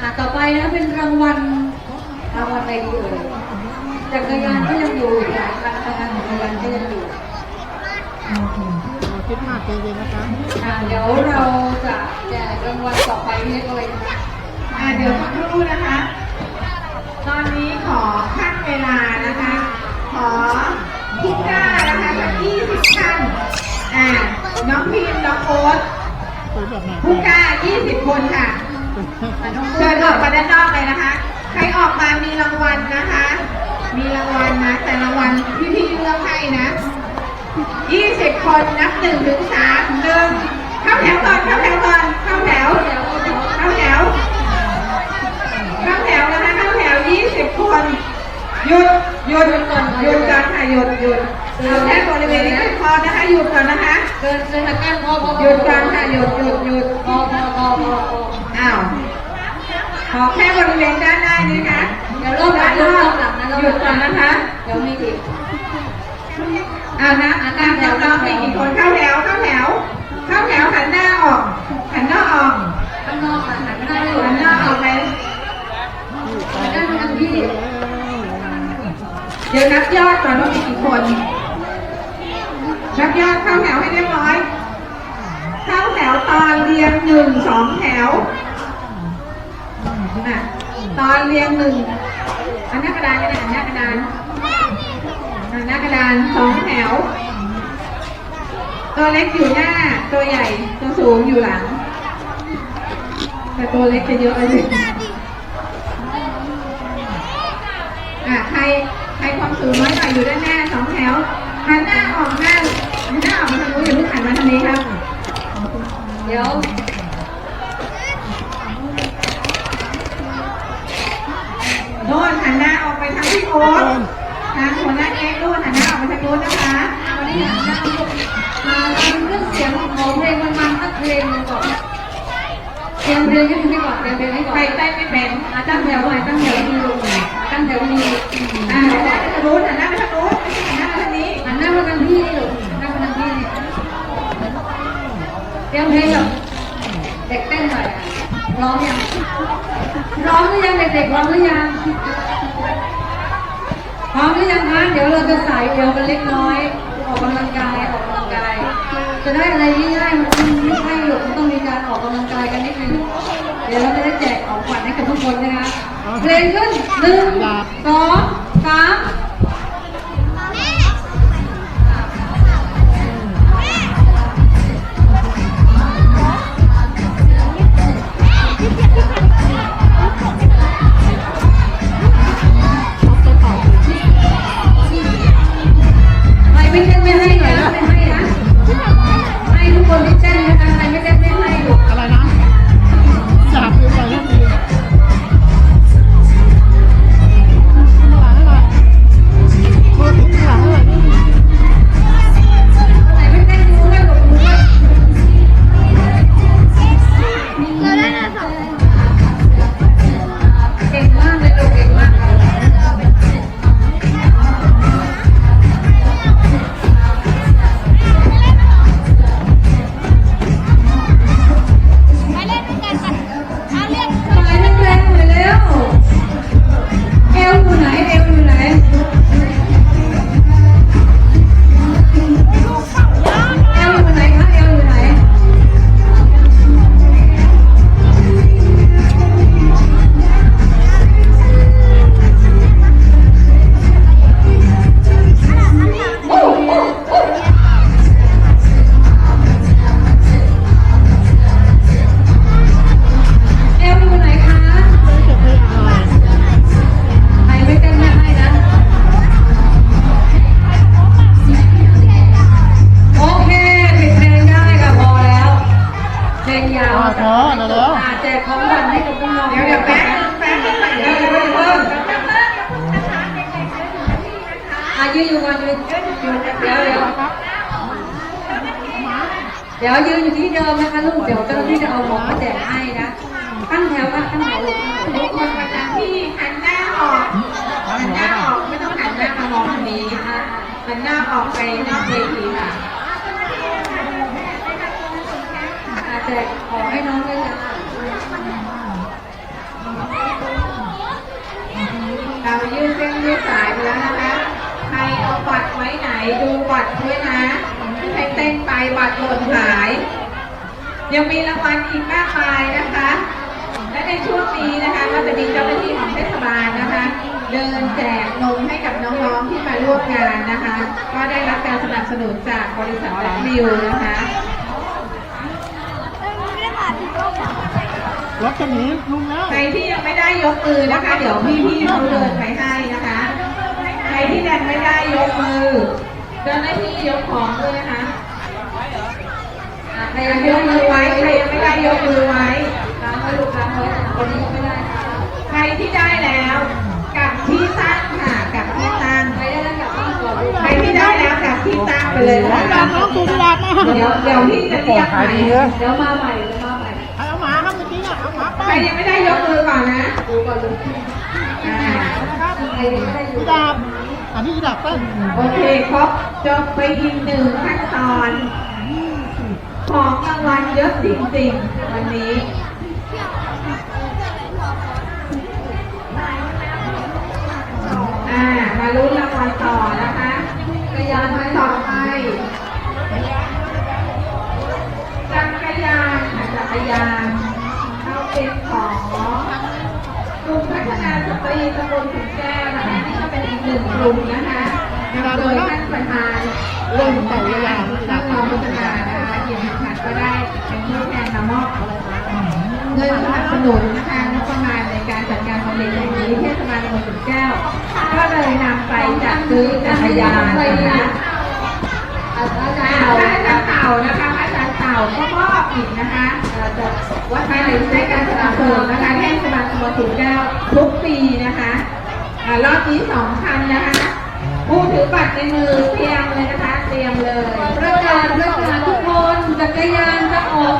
อะต่อไปนะเป็นรางวัลรางวัลอะไรดีเอ่ยจักรยานก็ยังอยู่อีกหลายคันนะคะจักรยานก็ยังอยู่คิดมากใจเย็นนะคะอะเดี๋ยวเราจะแจกรางวัลต่อไปเรียกอะไรนะคะอ่าเดี๋ยวสักครู่นะคะ ตอนนี้ขอขั้นเวลานะคะ ขอพิก้านะคะสักยี่สิบท่านอ่าน้องพิมน้องโอ๊ต ผู้กล้ายี่สิบคนค่ะ เชิญออกมาด้านนอกเลยนะคะ ใครออกมามีรางวัลนะคะ มีรางวัลนะ แต่รางวัลพี่พี่ๆเลือกให้นะยี่สิบคนนับหนึ่งถึงสามหนึ่งเข้าแถวก่อนเข้าแถวก่อนเข้าแถวเข้าแถวเข้าแถวนะคะเข้าแถวยี่สิบคน หยุดหยุดก่อนหยุดก่อนค่ะหยุดหยุด อาแค่บริเวณนี้พอนะคะหยุดก่อนนะคะเดินเดินตะกั้นพอพอหยุดก่อนค่ะหยุดหยุดหยุดพอพอพอพอพออ้าวขอแค่บริเวณด้านหน้านี้นะคะเดี๋ยวรอบหลังด้านรนออกบหลังนะรอบหยุดก่อนนะคะ เดี๋ยวมีอีกอ้าวนะตามแถวน้องอีกกี่คนเข้าแถวเข้าแถวเข้าแถวหันหน้าออกหันหน้าออกข้างนอกอะหันไม่ได้เลยหันหน้าออกไปหันหน้าไปทางพี่เดี๋ยวนับยอดก่อนว่ามีกี่คน นับยอดเข้าแถวให้เรียบร้อย เข้าแถวตอนเรียงหนึ่งสองแถวอะตอนเรียงหนึ่งอันหน้ากระดานก็ได้อันหน้ากระดานอันหน้ากระดานสองแถว ตัวเล็กอยู่หน้า ตัวใหญ่ ตัวสูงอยู่หลัง แต่ตัวเล็กจะเยอะเลยอะใครใครความสูงน้อยหน่อยอยู่ด้านหน้าสองแถวหันหน้าออกหน้า หันหน้าออกมาทางนู้นอย่าเพิ่งหันมาทางนี้ครับ เดี๋ยวโน่นหันหน้าออกไปทางพี่โอ๊ตทางหัวหน้าเอ็กซ์โน่นหันหน้าออกไปทางโน้นนะคะวันนี้หันหน้ามาทำเรื่องเสียงของเพลงมันมันสักเพลงหนึ่งก่อนเตรียมเพลงให้พี่ก่อนเตรียมเพลงให้ก่อนใครเต้นไม่เป็นอะตั้งแถวหน่อยตั้งแถวที่ลงตั้งแถวดีอ่าหันหน้าไปทางโน้นหันหน้าไปทางโน้นไม่ใช่หันหน้ามาทางนี้ หันหน้ามาทางพี่นี่ลูกหันหน้ามาทางพี่นี่ เตรียมเพลงแบบเด็กเต้นหน่อยอะร้องยังร้องหรือยังเด็กๆร้องหรือยังพร้อมหรือยังคะเดี๋ยวเราจะใส่เอวกันเล็กน้อย ออกกำลังกายออกกำลังกาย จะได้อะไรง่ายๆมันไม่ใช่หรอกมันต้องมีการออกกำลังกายกันนิดนึงเดี๋ยวเราจะได้แจกของขวัญให้กับทุกคนนะคะเพลงขึ้นหนึ่งสองสาม ยืนอยู่ก่อนยืนยืนเดี๋ยวเดี๋ยวเดี๋ยวยืนอยู่ที่เดิมนะคะลูกเดี๋ยวเจ้าหน้าที่จะเอาขอมาแจกให้นะตั้งแถวค่ะตั้งแถวตั้งแถวทุกคนประจำที่หันหน้าออกหันหน้าออกไม่ต้องหันหน้ามามองทางนี้หันหน้าออกไปนอกเวทีค่ะอะแจจกขอให้น้องด้วยจ้ะเรายืดเส้นยืดสายไปแล้วนะคะ เอาบัตรไว้ไหนดูบัตรด้วยนะใครเต้นไปบัตรหล่นหาย ยังมีรางวัลอีกมากมายนะคะ และในช่วงนี้นะคะก็จะมีเจ้าหน้าที่ของเทศบาลนะคะ เดินแจกนมให้กับน้องๆที่มาร่วมงานนะคะ ก็ได้รับการสนับสนุนจากบริษัทแบล็คมิวนะคะไม่ได้ผ่านถึงรอบสองรถจะหนีลุงแล้วใครที่ยังไม่ได้ยกมือนะคะ เดี๋ยวพี่ๆเขาเดินไปให้นะคะ ใครที่ยังไม่ได้ยกมือ เจ้าหน้าที่ยกของด้วยนะคะใครยัยังงไม่ยกมือไว้ใครยังไม่ได้ยกมือไว้ค้างไว้ลูกค้างไว้คนนี้ยังไม่ได้ใครที่ได้แล้วกับที่ตั้งค่ะกับที่ตั้งใครได้แล้วกับบ้านก่อนใครที่ได้แล้วกับที่ตั้งไปเลยน้องนะดาคะน้องตูนดามาเดี๋ยวเดี๋ยวพี่จะเรียกใหม่เดี๋ยวมาใหม่เดี๋ยวมาใหม่ใครเอาหมาครับเมื่อกี้อะเอาหมาไปใครยังไม่ได้ยกมือก่อนนะดูก่อนลูกอ่าใครยังไม่ได้ยู่พี่ดาบ อันนี้ดาบต้นโอเคครบจบไปอีกหนึ่งขั้นตอน ของรางวัลเยอะจริงๆวันนี้มาลุ้นรางวัลต่อนะคะจักรยานไหมต่อไปจักรยานค่ะจักรยานเข้าเป็นของกลุ่มพัฒนาสตรีตำบลขุนแก้วนะคะ นึ่งกลุ่มนะคะนำโดยท่านประธานเล่นเต่ายาวๆพี่ท่าดานบรองประธานนะคะเกียรติขัดก็ได้เป็นผู้แทนมามอบเงินสนับสนุนนะคะงบประมาณในการจัดการบำเพ็ญแห่งนี้เทศบาลตำบลขุนแก้ว ก็เลยนำไปจัดซื้อจักรยานนะคะอาจารย์เต่านะคะอาจารย์เต่าก็มอบอีกนะคะจะวัดไทยได้การสนับสนุนนะคะเทศบาลตำบลขุนแก้วทุกปีนะคะารอบนี้สองคันนะคะผู้ถือบัตรในมือเตรียมเลยนะคะ เตรียมเลยประกาศประกาศทุกคนจักรยานจะออก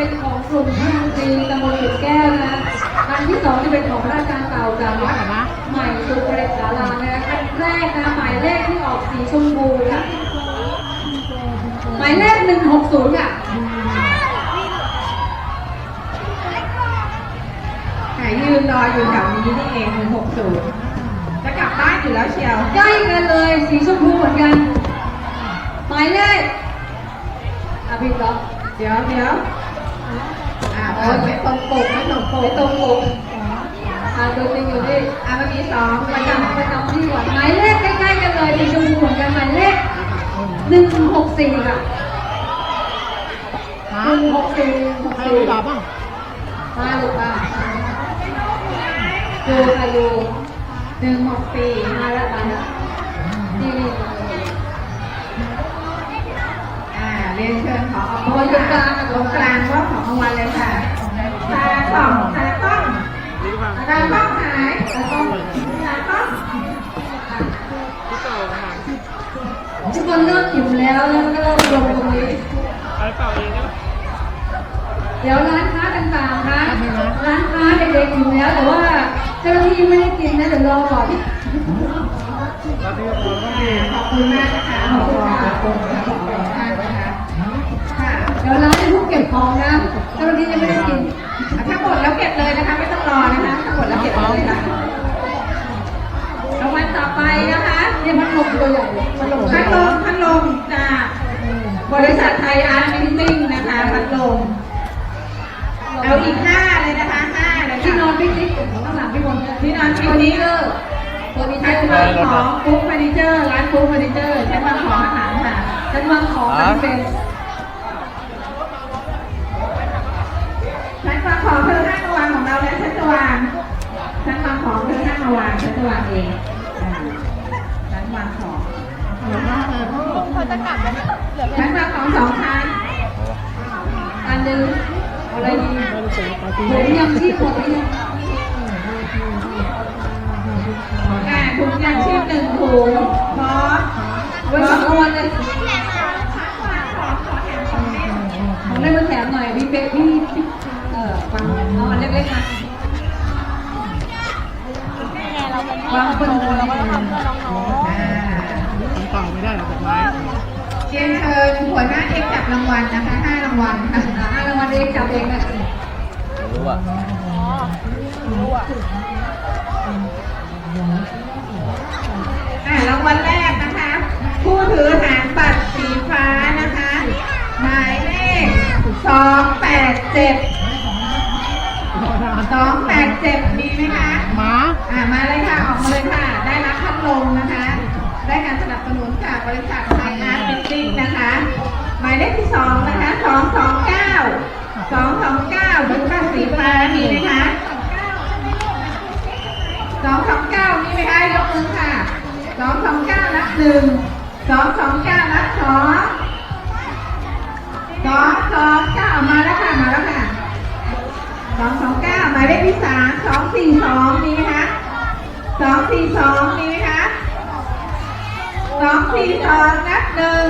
เป็นของกลุ่มพัฒนาตรีตำบลหลุดแก้วนะอันที่สองจะเป็นของราชการเก่าจากวัดใหม่สุขเรศาลานะคะอันแรกนะหมายเลขที่ออกสีชมพูค่ะหมายเลขหนึ่งหกศูนย์ค่ะหายยืนรออยู่แถวนี้นี่เองหนึ่งหกศูนย์จะกลับบ้านอยู่แล้วเชียวใกล้กันเลยสีชมพูเหมือนกันหมายเลขอะพี่ก๊อเดี๋ยวเดี๋ยว อ่าโอ้ยไม่ตรงปกไม่ตรงปไปกตรงปกอ่าตัวจริงอยู่ที่อ่ามันมีสองประจำประจำที่ก่อนหมายเลขใกล้ๆกันเลยสีชมพูเหมือนกันหมายเลขหนึ่งหกสี่ค่ะหนึ่งหกสี่หกสี่พี่ดาบบ้างมาลูกมาอยู่ค่ะอยู่หนึ่งหกสี่มาแล้วมาแล้วนี่ รียนเชิญขอโอ้ยตรงกลางอะตรงกลางว่าของรางวัลเลยค่ะตาต่อมตาต้องตาต้องหายตาต้องตาต้องทุกคนเริ่มหิวแล้วแล้วก็เริ่มลงตรงนี้เดี๋ยวร้านค้าต่างๆนะร้านค้าเด็กๆอยู่แล้วแต่ว่าเจ้าหน้าที่ไม่ได้กินนะเดี๋ยวรอก่อนขอบคุณมากนะคะขอบคุณค่ะ ดี๋ยวร้านจะทุกเก็บของนะเจ้าหน้าที่ยังไม่ได้กินถ้าหมดแล้วเก็บเลยนะคะ ไม่ต้องรอนะคะถ้าหมดแล้วเก็บเลยค่ะรางวัลต่อไปนะคะเนี่ยพัดลมตัวใหญ่เลยพัดลมพัดลมพัดลมจากบริษัทไทยอาร์ตมิทติ้งนะคะพัดลมเอาอีกห้าเลยนะคะห้าเลยที่ค่ะนอนพิจิตรข้างหลังพี่บอลที่นอนตัวนี้เออตัวนี้ชั้นใช่ไหมวางของฟุ๊กเฟอร์นิเจอร์ร้านฟุ๊กเฟอร์นิเจอร์ชั้นวางของอาหารค่ะฉันวางของมันเป็น ของเธอห้างมาวางของเราแล้วฉันจะวางชั้นวางของเธอห้างมาวางฉันจะวางเองอ่าชั้นวางของเดี๋ยวนะเออพอจะกลับแล้วเหลือเวชั้ลานวางของสองชั้นหนึ่งเอาอะไรดีไม่ได้เจอปาร์ตี้ผมยังชีพหมดหรือยังอ่าถุงยางชีพหนึ่งถุงพร้อมเอาไว้สองรางวัลเลยของได้มาแถมหน่อยพี่เป๊กพี่ พี่เออฟังเอาอันเล็กๆนะนี่ไงเราเป็นวางบนเราก็ทำเพื่อน้องอ่าทำเปล่าไม่ได้หรอกดอกไม้เรียนเชิญหัวหน้าเอกจับรางวัลนะคะห้ารางวัลค่ะอ่าห้ารางวัลเองจับเองนะรู้อะอ่ารางวัลแรกนะคะ ผู้ถือหางบัตรสีฟ้านะคะ หมายเลขสองแปดเจ็ด สองแปดเจ็ดมีไหมคะหมา อ่ามาเลยค่ะ ออกมาเลยค่ะ ได้รับพัดลมนะคะ ได้การสนับสนุนจากบริษัทไทยอาร์ตฟิตติ้งนะคะ หมายเลขที่สองนะคะสองสองเก้าสองสองเก้าบริษัทสีฟ้ามีไหมคะสองสองเก้ามีไหมคะยกมือค่ะสองสองเก้านับหนึ่งสองสองเก้านับสองสองสองเก้ามาแล้วค่ะ มาแล้วค่ะ สองสองเก้าหมายเลขที่สามสองสี่สองมีไหมคะสองสี่สองมีไหมคะสองสี่สองนับหนึ่ง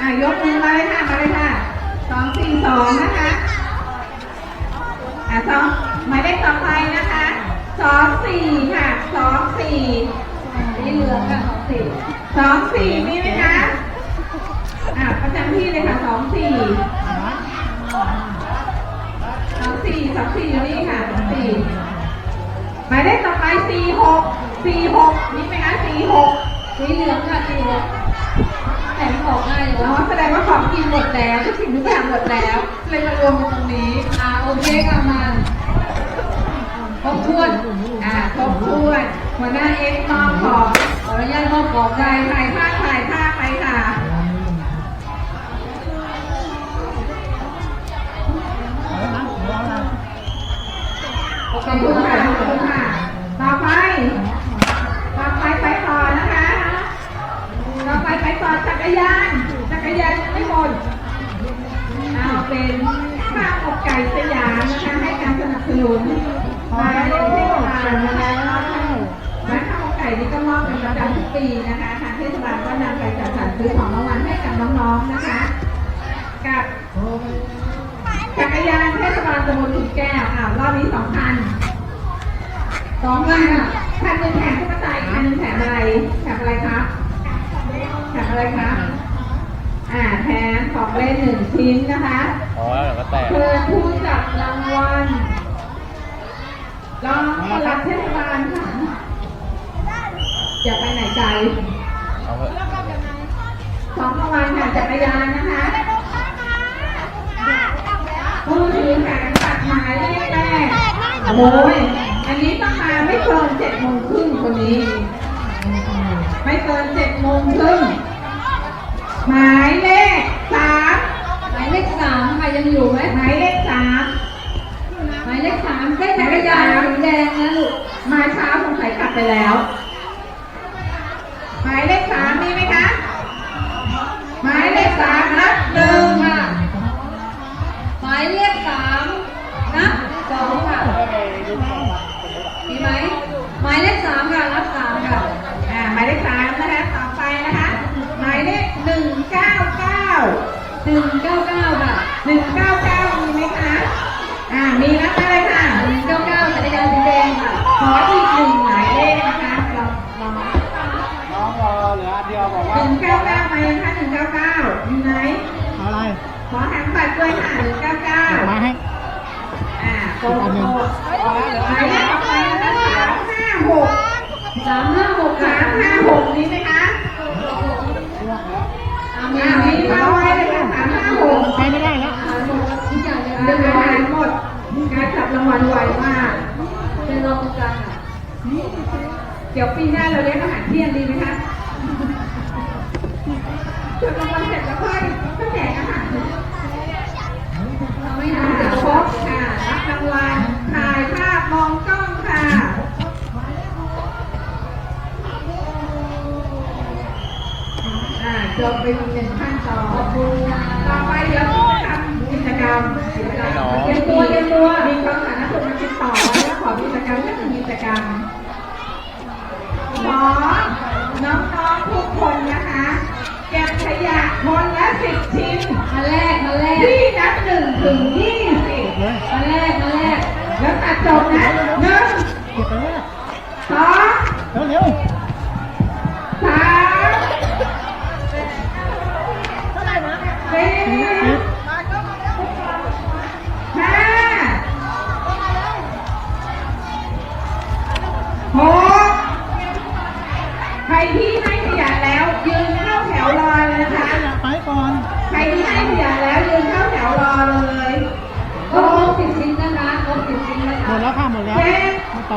อะยกมือมาเลยค่ะมาเลยค่ะสองสี่สองนะคะอะสองหมายเลขต่อไปนะคะสองสี่ค่ะสองสี่สีเหลืองค่ะสองสี่สองสี่มีไหมคะอะประจำที่เลยค่ะสองสี่ สองสี่สองสี่อยู่นี่ค่ะสองสี่หมายเลขต่อไปสี่หกสี่หกนี่ไหมคะสี่หกสีเหลืองค่ะสีเหลืองแต่งออกง่ายอยู่อ๋แล้อวแสดงว่าของกินหมดแล้วทุกสิ่งทุกอย่างหมดแล้ว เลยมารวมกันตรงนี้อ่าโอเคค่ะมาครบถ้วนอ่าครบถ้วนหัวหน้าเอ็กซ์มอบของขออนุญาตมอบของถ่าได้ยถ่ายภาพถ่ายภาพ ขอบคุณค่ะขอบคุณค่ะ ต่อไป ต่อไปไปต่อนะคะ ต่อไปไปต่อจักรยาน จักรยานยังไม่หมดเอาเป็นข้าวอกไก่สยามนะคะให้การสนับสนุนมาเล่นเทศบาลนะคะร้านข้าวอกไก่นี่ก็มอบเป็นประจำทุกปีนะคะทางเทศบาลก็นำไปจัดสรรซื้อของรางวัลให้กับน้องๆนะคะ กับจักรยานเทศบาลตำบลขุนแก้วอ่ารอบนี้สองพัน สองพันค่ะคันหนึ่งแถมตุ๊กตาอีกคันหนึ่งแถมอะไรแถมอะไรครับแถมอะไรครับอ่าแถมของเล่นหนึ่งชิ้นนะคะอ๋อแล้วก็แตกเชิญผู้จับรางวัลรองปลัดเทศบาลค่ะอย่าไปไหนไกลเอาเถอะสองรางวัลค่ะจักรยานนะคะผู้ถือหางตัดหมายเลขแรกโอ้ย อันนี้ต้องมาไม่เกินเจ็ดโมงครึ่งคนนี้ ไม่เกินเจ็ดโมงครึ่งหมายเลขสามหมายเลขสามค่ะยังอยู่ไหมหมายเลขสามหมายเลขสามได้จักรยานสีแดงนะลูกมาเช้าสงสัยกลับไปแล้ว หมายเลขสามมีไหมคะ หนึ่งเก้าเก้าหนึ่งเก้าเก้าค่ะหนึ่งเก้าเก้ามีไหมคะ อ่า มีนับมาเลยค่ะหนึ่งเก้าเก้าจักรยานสีแดงค่ะ ขออีกหนึ่งหมายเลขนะคะลองลองน้องรอเหลืออันเดียวบอกหว่านึ่งเก้าเก้ามาเลยค่ะหนึ่งเก้าเก้ามีไหมเอาอะไรขอหางปัดด้วยค่ะหนึ่งเก้าเก้าดอกไม้ให้ อ่าโกโก้หมายเลขต่อไปนะคะสามห้าหกสามห้าหกค่ะสามห้าหกนี้ไหมคะอ่ามีอ่ามีมีมา มาไว้ไวเลยค่ะสามห้าหกกใช้ไม่ได้แล้วอ่าหมดทุกอย่างเลยเรีเรียยบบร้ร้ออยยหมด การจับรางวัลไวมากเป็นรองตรงกลางเดี๋ยวปีหน้าเราเลี้ยงอาหารเที่ยงดีไหมคะ ห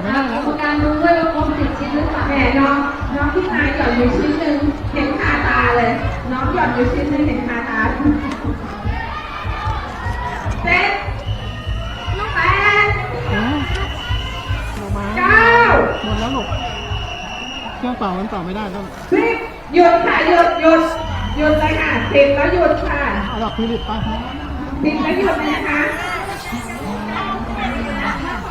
ดมันต่อไม่ได้กรแล้วรมการดูด้วยว่าครบสิบชิ้นหรือเปล่าแหมน้องน้องที่นายหย่อนอยู่ชิ้นหนึ่งเห็นคาตาเลย น้องหย่อนอยู่ชิ้นหนึ่งเห็นคาตาเจ็ดแปดเอ้าออกมาเก้าหมดแล้วลูกเครื่องเป่ามันเป่าไม่ได้แล้วสิบหยุดค่ะหยุดหยุดหยุดเลยค่ะสิบแล้วหยุดค่ะเอาดอกพิลิปไปสิบแล้วหยุดเลยนะคะ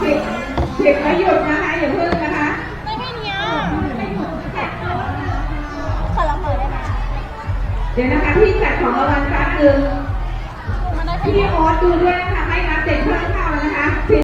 สิบ สิบแล้วหยุดนะคะอย่าเพิ่งนะคะไม่ให้เนี้ยขอเราเปิดได้ไหมเดี๋ยวนะคะพี่จัดของรางวัลครั้งหนึ่งมันได้พี่โอ๊ตดูด้วยนะคะให้รับเด็กเพิ่มค่ะ